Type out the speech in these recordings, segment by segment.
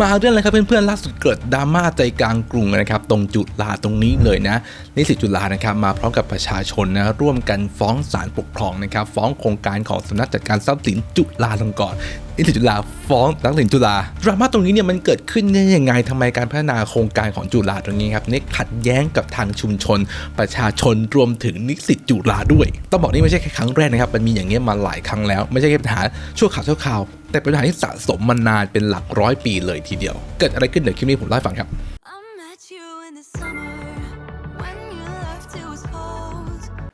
มาเรื่องอะไรครับเพื่อนๆล่าสุดเกิดดราม่าใจกลางกรุงนะครับตรงจุฬาตรงนี้เลยนะนิสิตจุฬานะครับมาพร้อมกับประชาชนนะร่วมกันฟ้องศาลปกครองนะครับฟ้องโครงการของสำนักจัดการทรัพย์สินจุฬาลงกรณ์ นิสิตจุฬาฟ้องนักเรียนจุฬาดราม่าตรงนี้เนี่ยมันเกิดขึ้นได้ยังไงทำไมการพัฒนาโครงการของจุฬาตรงนี้ครับเนี่ยขัดแย้งกับทางชุมชน ประชาชนรวมถึงนิสิตจุฬาด้วย ต้องบอกนี่ไม่ใช่แค่ครั้งแรกนะครับมันมีอย่างเงี้ยมาหลายครั้งแล้ว ไม่ใช่แค่ปัญหาชั่วข่าวชั่วคราวแต่เป็นปัญหาที่สะสมมานานเป็นหลักร้อยปีเลยทีเดียว เกิดอะไรขึ้นเดี๋ยวคลิปนี้ผมเล่าให้ฟังครับ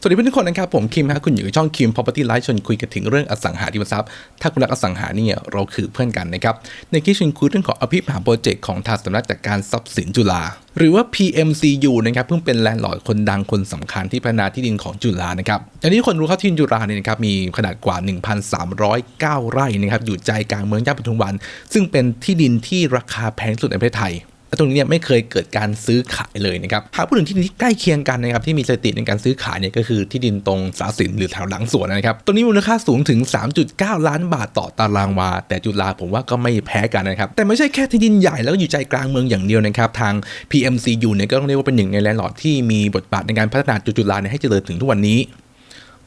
สวัสดีเพื่อนทุกคนนะครับผมคิมฮะคุณอยู่กับช่องคิม Property Life ชวนคุยกันถึงเรื่องอสังหาริมทรัพย์ ถ้าคุณรักอสังหาเนี่ยเราคือเพื่อนกันนะครับ ในคลิปชวนคุยเรื่องของอภิมหาโปรเจกต์ของทางสำนักจัดการทรัพย์สินจุฬาหรือว่า PMCU นะครับเพิ่งเป็นแลนด์ลอร์ดคนดังคนสำคัญที่พัฒนาที่ดินของจุฬานะครับอย่างที่คนรู้ครับที่ดินจุฬาเนี่ยนะครับมีขนาดกว่า 1,309 ไร่นะครับอยู่ใจกลางเมืองย่านปทุมวัน ซึ่งเป็นที่ดินที่ราคาแพงสุดในประเทศไทย ตรงนี้เนี่ยไม่เคยเกิดการซื้อขายเลยนะครับหากพูดถึงที่ดินที่ใกล้เคียงกันนะครับที่มีสถิติในการซื้อขายเนี่ยก็คือที่ดินตรงสาสินหรือแถวหลังสวนนะครับตัวนี้มูลค่าสูงถึง 3.9 ล้านบาทต่อตารางวา แต่จุฬาผมว่าก็ไม่แพ้กันนะครับแต่ไม่ใช่แค่ที่ดินใหญ่แล้วก็อยู่ใจกลางเมืองอย่างเดียวนะครับทาง PMCU เนี่ยก็ต้องเรียกว่าเป็นหนึ่งในแลนด์ลอร์ดที่มีบทบาทในการพัฒนาจุฬาเนี่ยให้เจริญถึงทุกวันนี้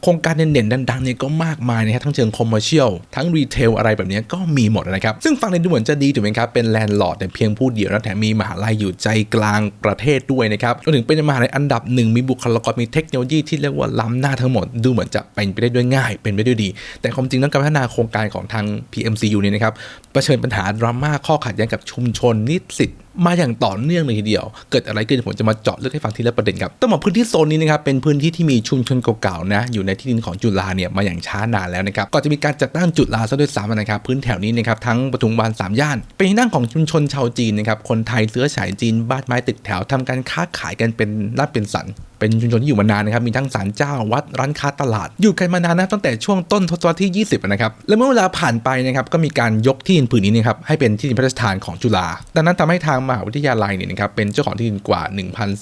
โครงการเด่นๆดังๆเนี่ยก็มากมายนะครับทั้งเชิงคอมเมอร์เชียลทั้งรีเทลอะไรแบบนี้ก็มีหมดนะครับ ซึ่งฟังในดูเหมือนจะดีถูกไหมครับ เป็นแลนด์ลอร์ดแต่เพียงผู้เดียวนะแถมมีมหาลัยอยู่ใจกลางประเทศด้วยนะครับรวมถึงเป็นมหาลัยอันดับหนึ่งมีบุคลากรมีเทคโนโลยีที่เรียกว่าล้ำหน้าทั้งหมดดูเหมือนจะเป็นไปได้ด้วยง่าย เป็นไปด้วยดี แต่ความจริงแล้วการพัฒนาโครงการของทาง PMCU เนี่ยนะครับเผชิญปัญหาดราม่าข้อขัดแย้งกับชุมชนนิสิต มาอย่างต่อเนื่องเลยทีเดียว เกิดอะไรขึ้นผมจะมาเจาะลึกให้ฟังทีละประเด็นครับต้องบอกพื้นที่โซนนี้นะครับเป็นพื้นที่ที่มีชุมชนเก่าๆนะอยู่ในที่ดินของจุฬาเนี่ยมาอย่างช้านานแล้วนะครับก่อนจะมีการจัดตั้งจุฬาซะด้วยซ้ำนะครับพื้นแถวนี้นะครับทั้งปทุมวันสามย่าน เป็นที่นั่งของชุมชนชาวจีนนะครับคนไทยเสื้อสายจีนบ้านไม้ตึกแถวทำการค้าขายกันเป็นรับเป็นสัน เป็นชุมชนที่อยู่มานานนะครับมีทั้งศาลเจ้าวัดร้านค้าตลาด อยู่กันมานานนะตั้งแต่ช่วงต้นทศวรรษที่ 20นะครับและเมื่อเวลาผ่านไปนะครับก็มีการยกที่ดินผืนนี้นะครับให้เป็นที่ดินพระราชทานของจุฬาดังนั้นทำให้ทางมหาวิทยาลัยเนี่ยนะครับเป็นเจ้าของที่ดินกว่า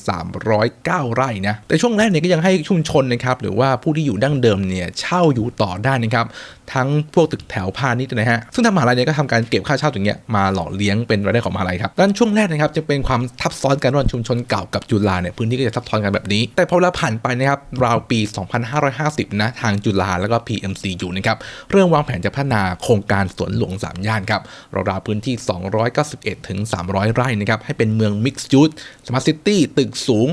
1,309 ไร่นะแต่ช่วงแรกเนี่ยก็ยังให้ชุมชนนะครับหรือว่าผู้ที่อยู่ดั้งเดิมเนี่ยเช่าอยู่ต่อได้นะครับ ทั้งพวกตึกแถวพาณิชย์นะฮะ ซึ่งทางมหาลัยเนี่ยก็ทำการเก็บค่าเช่าตรงเนี้ยมาหล่อเลี้ยงเป็นรายได้ของมหาลัยครับด้านช่วงแรกนะครับจะเป็นความทับซ้อนกันระหว่างชุมชนเก่ากับจุฬาเนี่ยพื้นที่ก็จะทับซ้อนกันแบบนี้ แต่พอเวลาผ่านไปนะครับราวปี 2550 นะทางจุฬาแล้วก็ PMCU นะครับเริ่มวางแผนจะพัฒนาโครงการสวนหลวง3ย่านครับราวๆพื้นที่ 291ถึง300 ไร่นะครับให้เป็นเมือง Mixed Use Smart City ตึกสูง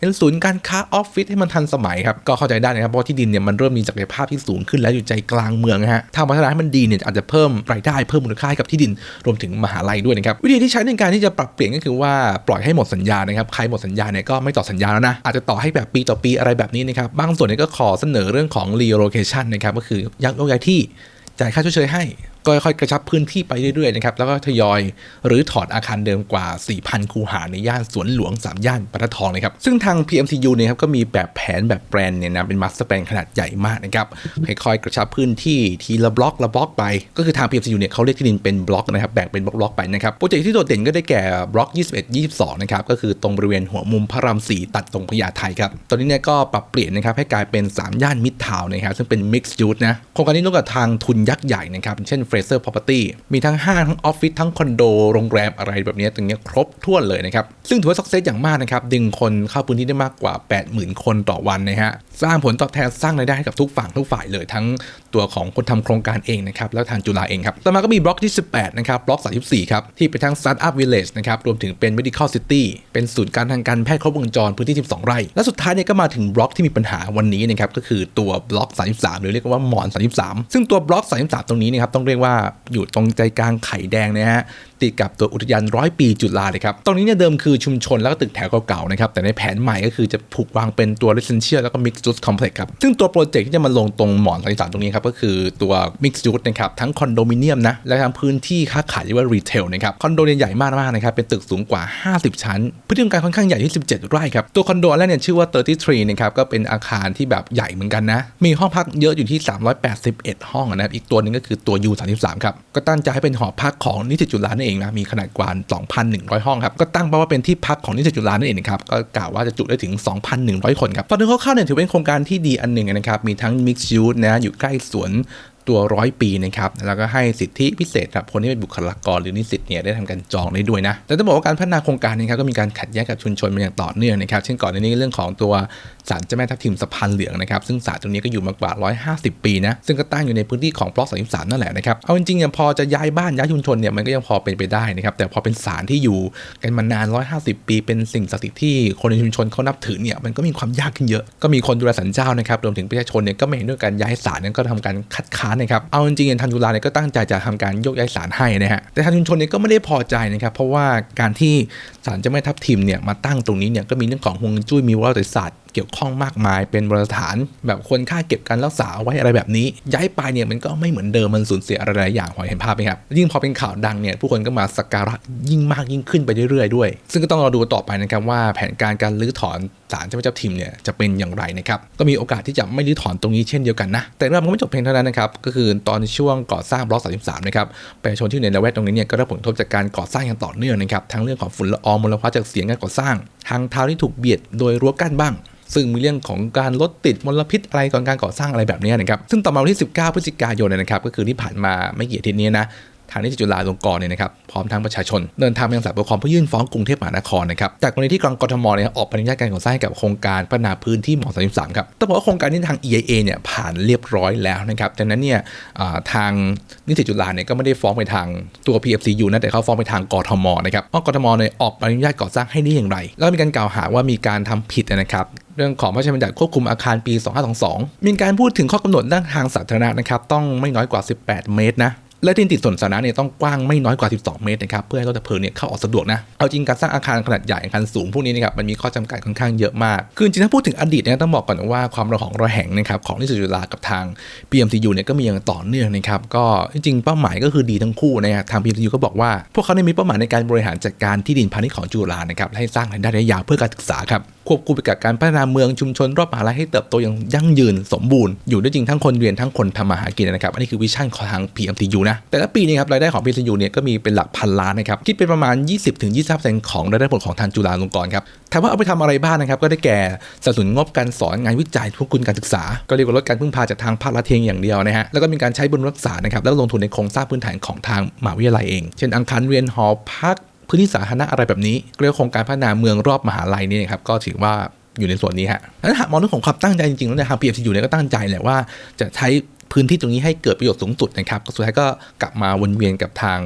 เป็นศูนย์การค้าออฟฟิศให้มันทันสมัยครับก็เข้าใจได้นะครับเพราะที่ดินเนี่ยมันเริ่มมีศักยภาพที่สูงขึ้นแล้วอยู่ใจกลางเมืองนะฮะถ้าพัฒนาให้มันดีเนี่ยอาจจะเพิ่มรายได้เพิ่มมูลค่าให้กับที่ดินรวมถึงมหาลัยด้วยนะครับวิธีที่ใช้ในการที่จะปรับเปลี่ยนก็คือว่าปล่อยให้หมดสัญญานะครับใครหมดสัญญาเนี่ยก็ไม่ต่อสัญญาแล้วนะอาจจะต่อให้แบบปีต่อปีอะไรแบบนี้นะครับบางส่วนเนี่ยก็ขอเสนอเรื่องของ relocation นะครับก็คือยักยกย้ายที่จ่ายค่าชดเชยให้ก็ค่อยๆกระชับพื้นที่ไปเรื่อยๆนะครับแล้วก็ทยอยหรือถอดอาคารเดิมกว่า 4,000 คูหาในย่านสวนหลวง 3 ย่านปทุมทองนะครับซึ่งทาง PMCU เนี่ยครับก็มีแบบแผนแบบแปลนเนี่ยนะเป็นมาสเตอร์แปลนขนาดใหญ่มากนะครับค่อยๆกระชับพื้นที่ทีละบล็อกละบล็อกไป ก็คือทาง PMCU เนี่ยเขาเรียกที่ดินเป็นบล็อกนะครับแบ่งเป็นบล็อกๆไปนะครับโปรเจกต์ที่โดดเด่นก็ได้แก่บล็อก 21 22นะครับก็คือตรงบริเวณหัวมุมพระราม4ตัดตรงพญาไทครับตอนนี้เนี่ยก็ปรับเปลี่ยนนะครับให้กลายเป็น 3 ย่านมิดทาวน์นะครับซึ่งเป็น Mixed Use นะโครงการนี้ร่วมกับทางทุนยักษ์ใหญ่นะครับเช่น Fraser Property มีทั้งห้างทั้งออฟฟิศทั้งคอนโดโรงแรมอะไรแบบนี้ตรงนี้ครบถ้วนเลยนะครับ ซึ่งถือว่าสักเซสอย่างมากนะครับ ดึงคนเข้าพื้นที่ได้มากกว่า 80,000 คนต่อวันนะฮะ สร้างผลตอบแทนสร้างรายได้ให้กับทุกฝั่งทุกฝ่ายเลย ทั้งตัวของคนทำโครงการเองนะครับแล้วทางจุฬาเองครับ ต่อมาก็มีบล็อกที่ 18 นะครับบล็อก 34 ครับ ที่เป็นทั้ง Startup Village นะครับรวมถึงเป็น Medical City เป็นศูนย์การทางการแพทย์ครบวงจรพื้นที่ 12 ไร่ และสุดท้ายเนี่ยก็มาถึงบล็อกที่มีปัญหาวันนี้นะครับก็คือตัวบล็อก 33 หรือเรียกว่าหมอน 33 ซึ่งตัวบล็อก 33 ตรงนี้นะครับต้องเรียกยกว่าอยู่ตรงใจกลางไข่แดงนะฮะติดกับตัวอุทยานร้อยปีจุฬาเลยครับ ตรงนี้เนี่ยเดิมคือชุมชนแล้วก็ตึกแถวเก่าๆนะครับ แต่ในแผนใหม่ก็คือจะถูกวางเป็นตัว residential แล้วก็ mixed use complex ครับ ซึ่งตัวโปรเจกต์ที่จะมาลงตรงหมอนสายสารตรงนี้ครับ ก็คือตัว mixed use นะครับ ทั้งคอนโดมิเนียมนะ และทั้งพื้นที่ค้าขายเรียกว่า retail นะครับ คอนโดเนี่ยใหญ่มากๆนะครับ เป็นตึกสูงกว่า 50 ชั้น พื้นที่การค่อนข้างใหญ่ที่ 17 ไร่ครับ ตัวคอนโดแรกเนี่ยชื่อว่า 33 นะครับ ก็เป็นอาคารที่แบบใหญ่เหมือนกันนะ มีห้องพักเยอะอยู่ที่ 381 ห้องนะครับ อีกตัวนึงก็คือตัว U33 ครับก็ตั้งใจให้เป็นหอพักของนิสิตจุฬานั่นเองนะมีขนาดกว่า2,100 ห้องครับก็ตั้งเป้าว่าเป็นที่พักของนิสิตจุฬานั่นเองครับก็กล่าวว่าจะจุได้ถึง 2,100 คนครับตอนนี้คร่าวๆเนี่ยถือเป็นโครงการที่ดีอันหนึ่งนะครับมีทั้ง mixed use นะอยู่ใกล้สวนตัวร้อยปีนะครับแล้วก็ให้สิทธิพิเศษกับคนที่เป็นบุคลากรหรือนิสิตเนี่ยได้ทำการจองได้ด้วยนะแต่ต้องบอกว่าการพัฒนาโครงการนี้ครับก็มีการขัดแย้งกับชุมชนมาอย่างต่อเนื่องนะครับเช่นก่อนในนี้เรื่องของตัว ศาลเจ้าแม่ทับทิมสะพานเหลืองนะครับซึ่งศาลตรงนี้ก็อยู่มากว่า 150 ปีนะซึ่งก็ตั้งอยู่ในพื้นที่ของบล็อก33นั่นแหละนะครับเอาจริงๆเนี่ยพอจะย้ายบ้านย้ายชุมชนเนี่ยมันก็ยังพอเป็นไปได้นะครับแต่พอเป็นศาลที่อยู่กันมานาน 150 ปี เป็นสิ่งศักดิ์สิทธิ์ที่คนในชุมชนเขานับถือเนี่ยมันก็มีความยากขึ้นเยอะก็มีคนดูแลศาลเจ้านะครับรวมถึงประชาชนเนี่ยก็ไม่เห็นด้วยการย้ายศาลนั้นก็ทำการคัดค้านนะครับเอาจริงๆทางจุฬาเนี่ยก็ตั้งใจจะทำการยกย้ายศาลให้นะฮะแต่ทางชุมชนเนี่ยก็ไม่ได้พอใจนะครับเพราะว่าการที่ศาลเจ้าแม่ทับทิมเนี่ยมาตั้งตรงนี้เนี่ยก็มีเรื่องของฮวงจุ้ยมีวรดศาสตร์เกี่ยวข้องมากมาย เป็นโบราณสถาน แบบคนค่าเก็บการรักษาเอาไว้อะไรแบบนี้ ย้ายไปเนี่ยมันก็ไม่เหมือนเดิมมันสูญเสียอะไรหลายอย่างพอเห็นภาพไหมครับ ยิ่งพอเป็นข่าวดังเนี่ยผู้คนก็มาสักการะยิ่งมากยิ่งขึ้นไปเรื่อยๆด้วย ซึ่งก็ต้องรอดูต่อไปนะครับว่าแผนการการรื้อถอน ศาลเจ้าแม่ทับทิมเนี่ยจะเป็นอย่างไรนะครับก็มีโอกาสที่จะไม่รื้อถอนตรงนี้เช่นเดียวกันนะ แต่เรื่องมันไม่จบเพียงเท่านั้นนะครับก็คือตอนช่วงก่อสร้างบล็อก33นะครับประชาชนที่อยู่ในละแวกตรงนี้เนี่ยก็ได้ผลกระทบจากการก่อสร้างอย่างต่อเนื่องนะครับทั้งเรื่องของฝุ่นละอองมลภาวะจากเสียงการก่อสร้าง ทางเท้าที่ถูกเบียดโดยรั้วกั้นบ้างซึ่งมีเรื่องของการลดติดมลพิษอะไรก่อนการก่อสร้างอะไรแบบนี้นะครับ ซึ่งต่อมาวันที่ 19 พฤศจิกายนนยนะครับ ก็คือที่ผ่านมาไม่กี่อาทิตย์นี้นะ ทางนิติจุฬาลงกรณ์เนี่ยนะครับพร้อมทั้งประชาชน เดินทางไปยังศาลปกครองเพื่อยื่นฟ้องกรุงเทพมหานครนะครับจากกรณีที่กรกทมเนี่ยออกใบอนุญาตการก่อสร้างให้กับโครงการพัฒนาพื้นที่หมอ33ครับต้องบอกว่าโครงการนี้ทาง EIA เนี่ยผ่านเรียบร้อยแล้วนะครับดังนั้นเนี่ยทางนิติจุฬาเนี่ยก็ไม่ได้ฟ้องไปทางตัว PFCU นะแต่เขาฟ้องไปทางกทมนะครับเพรากทมเนี่ยออกใบอนุญาตก่อสร้างให้ได้อย่างไร แล้วมีการกล่าวหาว่ามีการทำผิดนะครับเรื่องของพระราชบัญญัติควบคุมอาคารปี 2522 มีการพูดถึงข้อกำหนดด้านทางสาธารณะนะครับ ต้องไม่น้อยกว่า 18 เมตรนะ และที่ติดสวนสาธารณะเนี่ยต้องกว้างไม่น้อยกว่า 12 เมตรนะครับเพื่อให้รถดับเพลิงเนี่ยเข้าออกสะดวกนะเอาจริงการสร้างอาคารขนาดใหญ่อาคารสูงพวกนี้นะครับมันมีข้อจำกัดค่อนข้างเยอะมาก คือจริงถ้าพูดถึงอดีตเนี่ยต้องบอกก่อนว่าความระหองระแหงนะครับของนิสิตจุฬากับทาง PMCU เนี่ยก็มีอย่างต่อเนื่องนะครับก็จริงเป้าหมายก็คือดีทั้งคู่นะฮะทาง PMCU ก็บอกว่า พวกเขาเนี่ยมีเป้าหมายในการบริหารจัดการที่ดินพาณิชย์ของจุฬานะครับให้สร้างรายได้ระยะยาวเพื่อการศึกษาครับ ควบคู่ไปกับการพัฒนาเมืองชุมชนรอบมหาลัยให้เติบโตอย่างยั่งยืนสมบูรณ์อยู่ได้จริงทั้งคนเรียนทั้งคนทำมาหากินนะครับอันนี้คือวิชั่นของทาง PMTU นะแต่ละปีนี้ครับรายได้ของ PMTU เนี่ยก็มีเป็นหลักพันล้านนะครับคิดเป็นประมาณ 20-25%ของรายได้ผลของทางจุฬาลงกรณ์ครับถามว่าเอาไปทำอะไรบ้างนะครับก็ได้แก่สนับสนุนงบการสอนงานวิจัยทุกคุณการศึกษา ก็เรียกว่าลดการพึ่งพาจากทางภาครัฐเพียงอย่างเดียวนะฮะแล้วก็มีการใช้บำรุงรักษานะครับแล้วลงทุนในโครงสร้างพื้นฐานของทางมหาวิทยาลัยเอง เช่นอาคารเรียนหอพัก พื้นที่สาธารณะอะไรแบบนี้ เรียกโครงการพัฒนาเมืองรอบมหาลัยนี่นะครับก็ถือว่าอยู่ในส่วนนี้ฮะนั้นหากมองเรื่องของความตั้งใจจริงๆแล้วเนยทาง PFCU เนี่ยก็ตั้งใจแหละว่าจะใช้พื้นที่ตรงนี้ให้เกิดประโยชน์สูงสุดนะครับก็สุดท้ายก็กลับมาวนเวียนกับทาง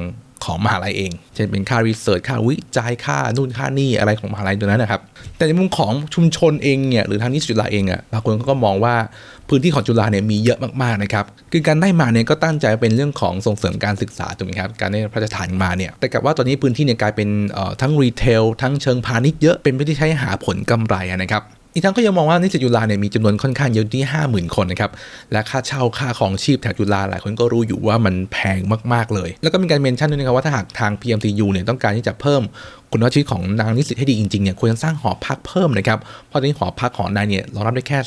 ของมหาลัยเอง เช่นเป็นค่ารีเสิร์ชค่าวิจัยค่านู่นค่านี่อะไรของมหาลัยตัวนั้นนะครับ แต่ในมุมของชุมชนเองเนี่ยหรือทางนิสิตจุฬาเองอะบางคนก็มองว่าพื้นที่ของจุฬาเนี่ยมีเยอะมากๆนะครับ คือการได้มาเนี่ยก็ตั้งใจเป็นเรื่องของส่งเสริมการศึกษาถูกไหมครับ การได้พระราชทานมาเนี่ย แต่กลับว่าตอนนี้พื้นที่เนี่ยกลายเป็นทั้งรีเทลทั้งเชิงพาณิชย์เยอะ เป็นพื้นที่ใช้หาผลกำไรนะครับ อีกทั้งก็ยังมองว่านิสิตจุฬาเนี่ยมีจำนวนค่อนข้างเยอะที่50,000 คนนะครับ และค่าเช่าค่าของชีพแถวจุฬาหลายคนก็รู้อยู่ว่ามันแพงมาก ๆ เลย แล้วก็มีการเมนชั่นด้วยนะครับว่าถ้าหากทาง PMTU เนี่ยต้องการที่จะเพิ่ม คุณภาพชีวิตของนางนิสิตให้ดีจริงๆเนี่ยควรจะสร้างหอพักเพิ่มนะครับเพราะตอนนี้หอพักของนายเนี่ยรองรับได้แค่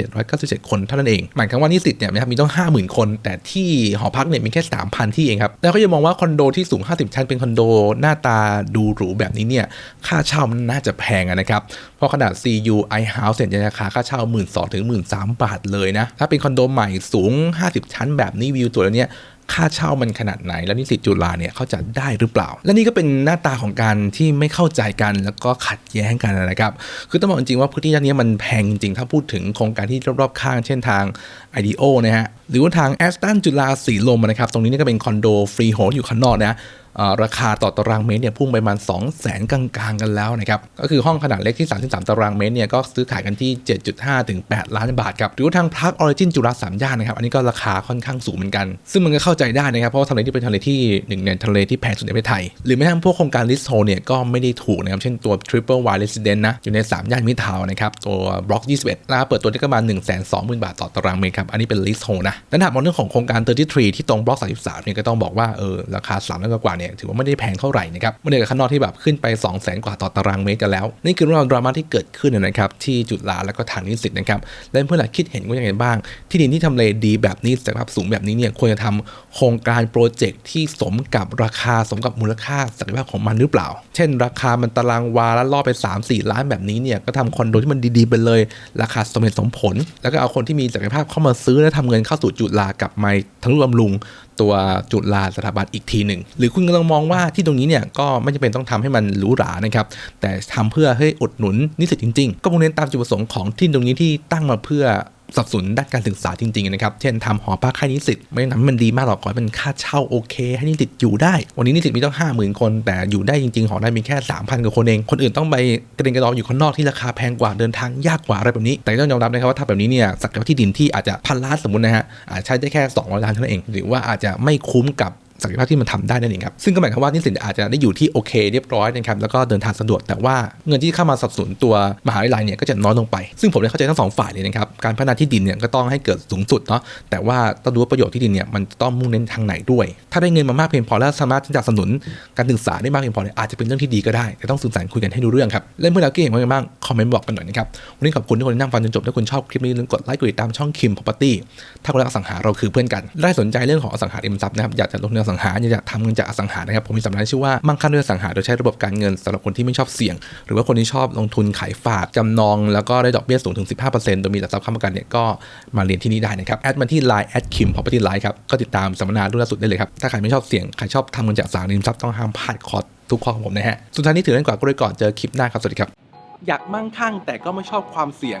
3,797 คนเท่านั้นเองหมายความว่านิสิตเนี่ยนะครับมีต้อง 50,000 คน แต่ที่หอพักเนี่ยมีแค่ 3,000 ที่เองครับแล้วก็ยังมองว่าคอนโดที่สูง 50 ชั้นเป็นคอนโดหน้าตาดูหรูแบบนี้เนี่ยค่าเช่ามันน่าจะแพงะนะครับเพราะขนาด CU i House เนี่ยจะราคาค่าเช่า 1 2 0 0 0 ถึง 13,000 บาทเลยนะถ้าเป็นคอนโดใหม่สูง 50 ชั้นแบบนี้วิวตัวแล้วเนี่ย ค่าเช่ามันขนาดไหน แล้วนิสิตจุฬาเนี่ยเขาจะได้หรือเปล่า และนี่ก็เป็นหน้าตาของการที่ไม่เข้าใจกันแล้วก็ขัดแย้งกันนะครับ คือต้องบอกจริงว่าพื้นที่ด้านนี้มันแพงจริงถ้าพูดถึงโครงการที่รอบๆข้าง เช่นทาง IDEO นะฮะ หรือว่าทางแอสตันจุฬาสีลมนะครับ ตรงนี้นี่ก็เป็นคอนโดฟรีโฮลอยู่ข้างนอกนะราคาต่อตารางเมตรเนี่ยพุ่งไปประมาณ 2 0 0แสนกลางๆ กันแล้วนะครับ ก็คือห้องขนาดเล็กที่ 33 ตารางเมตรเนี่ยก็ซื้อขายกันที่ 7.5 ถึง 8 ล้านบาทครับ หรือว่าทางพักออริจินจุฬาสามย่านนะครับ อันนี้ก็ราคาค่อนข้างสูงเหมือนกัน ซึ่งมันก็เข้าใจได้นะครับ เพราะว่าทำเลที่เป็นทำเลที่หนึ่งในทำเลที่แพงสุดในประเทศไทย หรือแม้กระทั่งพวกโครงการลิสโ e เนี่ยก็ไม่ได้ถูกนะครับ เช่นตัว Triple Y Residence นะ อยู่ใน 3 ย่านมิทาวน์นะครับ ตัวบล็อก 21ราคาเปิดตัวที่ประมาณ1 2 0 0 0 0 บาทต่อตารางเมตรครับ อันนี้เป็นลิสโ e นะแต่ถ้าหามองเรื่องของโครงการ 33 ที่ตรงบล็อก 33 เนี่ยก็ต้องบอกว่าเออราคา3ล้านกว่าเนี่ยถือว่าไม่ได้แพงเท่าไหร่นะครับเมื่อเทียบกับข้างนอกที่แบบขึ้นไป 2 0 0 0 0 0 กว่าต่อตารางเมตรกันแล้ว นี่คือเรื่องราวดราม่าที่เกิดขึ้นนะครับที่จุฬาแล้วก็ทางนิสิตนะครับและเพื่อนๆคิดเห็นว่าอย่างไรบ้าง ที่ดินที่ทำเลดีแบบนี้ศักยภาพสูงแบบนี้เนี่ยควรจะทำโครงการโปรเจกต์ที่สมกับราคาสมกับมูลค่าศักยภาพของมันหรือเปล่า เช่น ราคามันตารางวาละล่อไป 3-4 ล้านแบบนี้เนี่ยก็ทำคอนโดที่มันดีๆไปเลย ราคาสมเหตุสมผล แล้วก็เอาคนที่มีศักยภาพเข้ามาซื้อและทำเงินเข้าสจุฬากับไม้ทั้งรวมลุง ตัวจุฬาสถาบันอีกทีหนึ่ง หรือคุณกำลังมองว่าที่ตรงนี้เนี่ยก็ไม่จำเป็นต้องทำให้มันหรูหรานะครับแต่ทำเพื่อให้อุดหนุนนิสิตจริงๆ ก็มุ่งเน้นตามจุดประสงค์ของที่ตรงนี้ที่ตั้งมาเพื่อสับสนุนด้านการศึกษาจริงๆนะครับ เช่นทำหอพักให้นิสิตไม่ได้ทำให้มันดีมากหรอกขอให้เป็นค่าเช่าโอเค ให้นิสิตอยู่ได้ วันนี้นิสิตมีต้องห้าหมื่นคน แต่อยู่ได้จริงๆ หอได้มีแค่สามพันกว่าคนเอง คนอื่นต้องไปกระเด็นกระดอนอยู่ข้างนอกที่ราคาแพงกว่าเดินทางยากกว่าอะไรแบบนี้ แต่ต้องยอมรับนะครับว่าถ้าแบบนี้เนี่ยศักยภาพที่ดินที่อาจจะพันล้านสมมตินะฮะอาจใช้ได้แค่200ล้านเท่านั้นเอง หรือว่าอาจจะไม่คุ้มกับ ศักยภาพที่มันทำได้นั่นเองครับซึ่งก็หมายความว่านิสิตอาจจะได้อยู่ที่โอเคเรียบร้อยนะครับแล้วก็เดินทางสะดวกแต่ว่าเงินที่เข้ามาสนับสนุนตัวมหาวิทยาลัยเนี่ยก็จะน้อยลงไป ซึ่งผมได้เข้าใจทั้งสองฝ่ายเลยนะครับการพัฒนาที่ดินเนี่ยก็ต้องให้เกิดสูงสุดเนาะแต่ว่าต้องดูประโยชน์ที่ดินเนี่ยมันต้องมุ่งเน้นทางไหนด้วย ถ้าได้เงินมามากเพียงพอแล้วสามารถที่จะสนับสนุนการศึกษาได้มากเพียงพอเนี่ยอาจจะเป็นเรื่องที่ดีก็ได้ แต่ต้องสื่อสารคุยกันให้รู้เรื่องครับเล่นเพื่อนเราเก่งมากบ้างคอมเมนต์บอกกันหน่อยนะครับวันนี้ขอบคุณทุกคนที่นั่งฟังจนจบถ้าคุณชอบคลิปนี้อย่าลืมกดไลค์กดติดตามช่องคิม property ถ้าคุณรักอสังหาเราคือเพื่อนกันได้สนใจเรื่องของอสังหาริมทรัพย์นะครับอยากจะลงทุนสังหาอยากทำเงินจากอสังหานะครับผมมีสัมมนาที่ชื่อว่ามั่งคั่งด้วยอสังหาโดยใช้ระบบการเงินสำหรับคนที่ไม่ชอบเสี่ยง หรือว่าคนที่ชอบลงทุนขายฝากจำนองแล้วก็ได้ดอกเบี้ยสูงถึง 15%โดยมีหลักทรัพย์ค้ำประกันเนี่ยก็มาเรียนที่นี่ได้นะครับแอดมาที่ Line แอดคิม property life ครับก็ติดตามสัมมนารุ่นล่าสุดได้เลยครับถ้าใครไม่ชอบเสี่ยงใครชอบทำเงินจากสังหาริมทรัพย์ต้องห้ามพลาดคอร์สทุกข้อของผมนะฮะสุดท้ายนี้ถือเล่นกว่าก็เลยก่อนเจอคลิปหน้าครับสวัสดีครับอยากมั่งคั่งแต่ก็ไม่ชอบความเสี่ยง